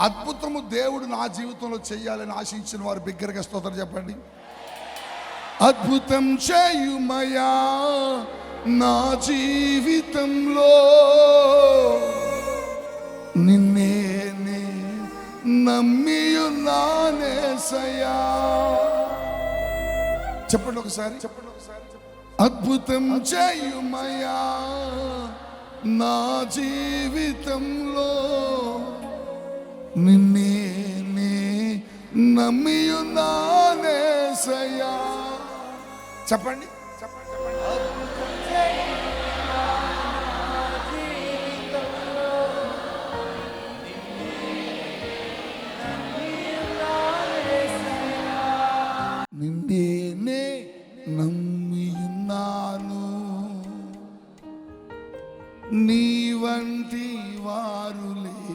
అద్భుతము దేవుడు నా జీవితంలో చేయాలని ఆశించిన వారు బిగ్గరగా స్తోత్రం చెప్పండి. అద్భుతం చేయుమయా నా జీవితంలో? నిన్నే నమ్మియున్నానే సయా? చెప్పండి ఒకసారి చెప్పండి ఒకసారి. అద్భుతం చేయుమయా నా జీవితంలో? నిన్నే నమ్మియున్నానే సయ్యా. చెప్పండి. నిన్నే నమ్మియున్నాను. నీ వంటి వారు లే